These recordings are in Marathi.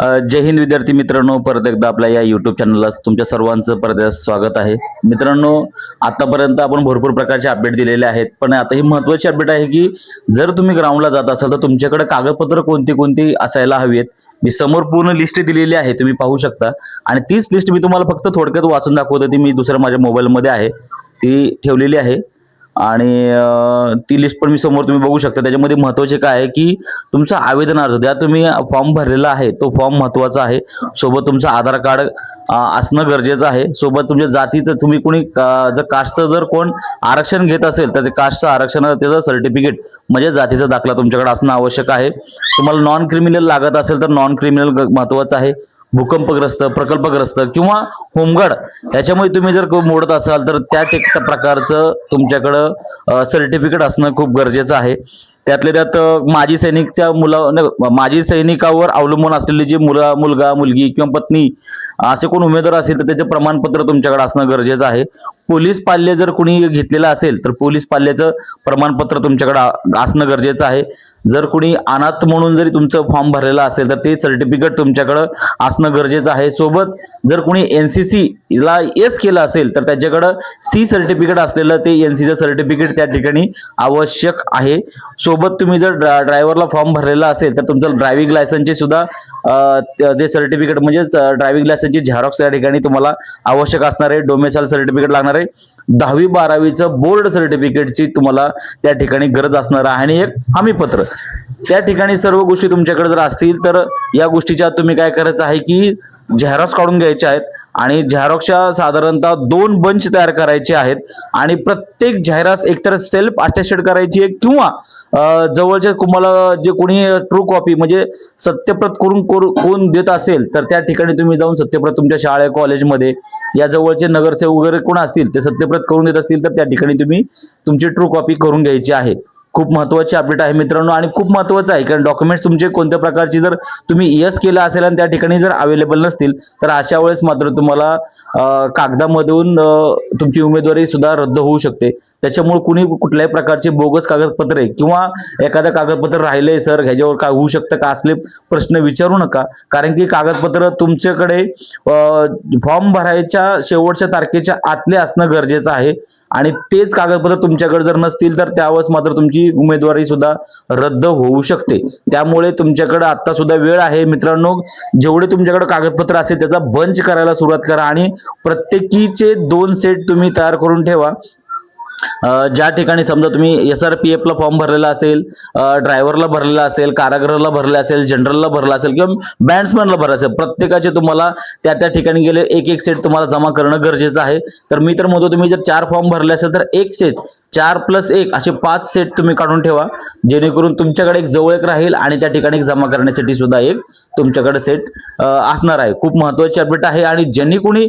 जय हिंद विद्यार्थी मित्रांनो परत एकदा आपल्या या युट्यूब चॅनलला तुमच्या सर्वांचं परत स्वागत आहे. मित्रांनो आतापर्यंत आपण भरपूर प्रकारचे अपडेट दिलेले आहेत पण आता ही महत्वाची अपडेट आहे की जर तुम्ही ग्राउंडला जात असाल तर तुमच्याकडे कागदपत्र कोणती कोणती असायला हवी आहेत मी समोर पूर्ण लिस्ट दिलेली आहे तुम्ही पाहू शकता. आणि तीच लिस्ट मी तुम्हाला फक्त थोडक्यात वाचून दाखवतो ती मी दुसऱ्या माझ्या मोबाईलमध्ये आहे ती ठेवलेली आहे. आणि ती लिस्ट पण मी समोर तुम्ही बघू शकता. त्याच्यामध्ये महत्त्वाचे काय आहे की तुमचा आवेदन अर्ज द्या तुम्ही फॉर्म भरलेला आहे तो फॉर्म महत्त्वाचा आहे. सोबत तुमचं आधार कार्ड असणं गरजेचं आहे. सोबत तुमच्या जातीचं तुम्ही कुणी जर कास्टचं जर कोण आरक्षण घेत असेल तर ते कास्टचं आरक्षण त्याचं सर्टिफिकेट म्हणजे जातीचा दाखला तुमच्याकडे असणं आवश्यक आहे. तुम्हाला नॉन क्रिमिनल लागत असेल तर नॉन क्रिमिनल महत्वाचं आहे. भूकंपग्रस्त प्रकल्पग्रस्त किंवा होमगार्ड याच्यामुळे तुम्ही जर को- मोडत असाल तर त्या एक त्या प्रकारचं तुमच्याकडं सर्टिफिकेट असणं खूप गरजेचं आहे. त्यातल्या त्यात माजी सैनिकच्या मुला माजी सैनिकावर अवलंबून असलेली जी मुला मुलगा मुलगी किंवा पत्नी असे कोण उमेदवार असेल तर त्याचे प्रमाणपत्र तुमच्याकडे असणं गरजेचं आहे. पोलीस पाल्य जर कोणी घेतलेलं असेल तर पोलीस पाल्याचं प्रमाणपत्र तुमच्याकडे असणं गरजेचं आहे. जर कोणी अनाथ म्हणून जरी तुमचं फॉर्म भरलेला असेल तर ते सर्टिफिकेट तुमच्याकडं असणं गरजेचं आहे. सोबत जर कोणी एन सी सी ला एस केलं असेल तर त्याच्याकडं सी सर्टिफिकेट असलेलं ते एन सीचं सर्टिफिकेट त्या ठिकाणी आवश्यक आहे. सोबत तुम्ही जर ड्रा ड्रायव्हरला फॉर्म भरलेला असेल तर तुमचं ड्रायव्हिंग लायसनचे सुद्धा जे सर्टिफिकेट म्हणजेच ड्रायव्हिंग लायसनची झेरॉक्स त्या ठिकाणी तुम्हाला आवश्यक असणार आहे. डोमेसाल सर्टिफिकेट लागणार आहे. दहावी बारावीचं बोर्ड सर्टिफिकेटची तुम्हाला त्या ठिकाणी गरज असणार आहे. आणि एक हमीपत्र. त्या ठिकाणी सर्व गोष्टी तुमच्याकडे जर असतील तर या गोष्टीच्या तुम्ही काय करायचं आहे की झेरॉक्स काढून घ्यायच्या आहेत. आणि झेरॉक्सच्या साधारणतः दोन बंच तयार करायचे आहेत. आणि प्रत्येक जाहिरात एकतर सेल्फ अटेस्टेड करायची आहे किंवा जवळच्या तुम्हाला जे कोणी ट्रू कॉपी म्हणजे सत्यप्रत करून कोण देत असेल तर त्या ठिकाणी तुम्ही जाऊन सत्यप्रत तुमच्या शाळे कॉलेजमध्ये या जवळचे नगरसेवक वगैरे कोण असतील ते सत्यप्रत करून देत असतील तर त्या ठिकाणी तुम्ही तुमची ट्रू कॉपी करून घ्यायची आहे. खूप महत्वाची अपडेट आहे मित्रांनो आणि खूप महत्वाचं आहे कारण डॉक्युमेंट्स तुमचे कोणत्या प्रकारची जर तुम्ही यस केलं असेल आणि त्या ठिकाणी जर अवेलेबल नसतील तर अशा वेळेस मात्र तुम्हाला कागदामधून तुमची उमेदवारी सुद्धा रद्द होऊ शकते. त्याच्यामुळे कुणी कुठल्याही प्रकारचे बोगस कागदपत्रे किंवा एखादं कागदपत्र राहिले सर ह्याच्यावर काय होऊ शकतं का असले प्रश्न विचारू नका. कारण की कागदपत्र तुमच्याकडे फॉर्म भरायच्या शेवटच्या तारखेच्या आतले असणं गरजेचं आहे. आणि तेच कागदपत्र तुमच्याकडे जर नसतील तर त्यावेळेस मात्र तुमची उमेदवारी सुद्धा रद्द होऊ शकते. त्यामुळे तुमच्याकडे आता सुद्धा वेळ आहे मित्रांनो. जेवढे तुमच्याकडे कागदपत्र असेल त्याचा बंच करायला सुरुवात करा आणि प्रत्येकीचे दोन सेट तुम्ही तयार करून ठेवा. ज्या ठिकाणी समजा तुम्ही एस आर पी एफला फॉर्म भरलेला असेल ड्रायव्हरला भरलेला असेल कारागृहाला भरलेला असेल जनरलला भरला असेल किंवा बँड्समॅनला भरला असेल प्रत्येकाचे तुम्हाला त्या त्या ठिकाणी गेले एक एक सेट तुम्हाला जमा करणं गरजेचं आहे. तर मी तर म्हणतो तुम्ही जर चार फॉर्म भरले असेल तर एक सेट चार प्लस एक असे पाच सेट तुम्ही काढून ठेवा. जेणेकरून तुमच्याकडे एक जवळ एक राहील आणि त्या ठिकाणी एक जमा करण्यासाठी सुद्धा एक तुमच्याकडे सेट असणार आहे. खूप महत्वाची अपडेट आहे आणि ज्यांनी कोणी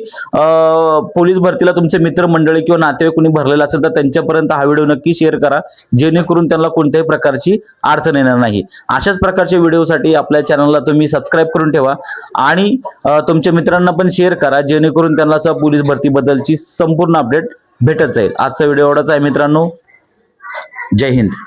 पोलीस भरतीला तुमचे मित्रमंडळी किंवा नातेवाईक कोणी भरलेला असेल तर त्यांच्यापर्यंत हा व्हिडिओ नक्की शेअर करा. जेणेकरून त्यांना कोणत्याही प्रकारची अडचण येणार नाही. अशाच प्रकारच्या व्हिडिओसाठी आपल्या चॅनलला तुम्ही सबस्क्राईब करून ठेवा आणि तुमच्या मित्रांना पण शेअर करा जेणेकरून त्यांना सह पोलीस भरतीबद्दलची संपूर्ण अपडेट भेटत जाईल. आजचा व्हिडिओ एवढाच आहे मित्रांनो. जय हिंद.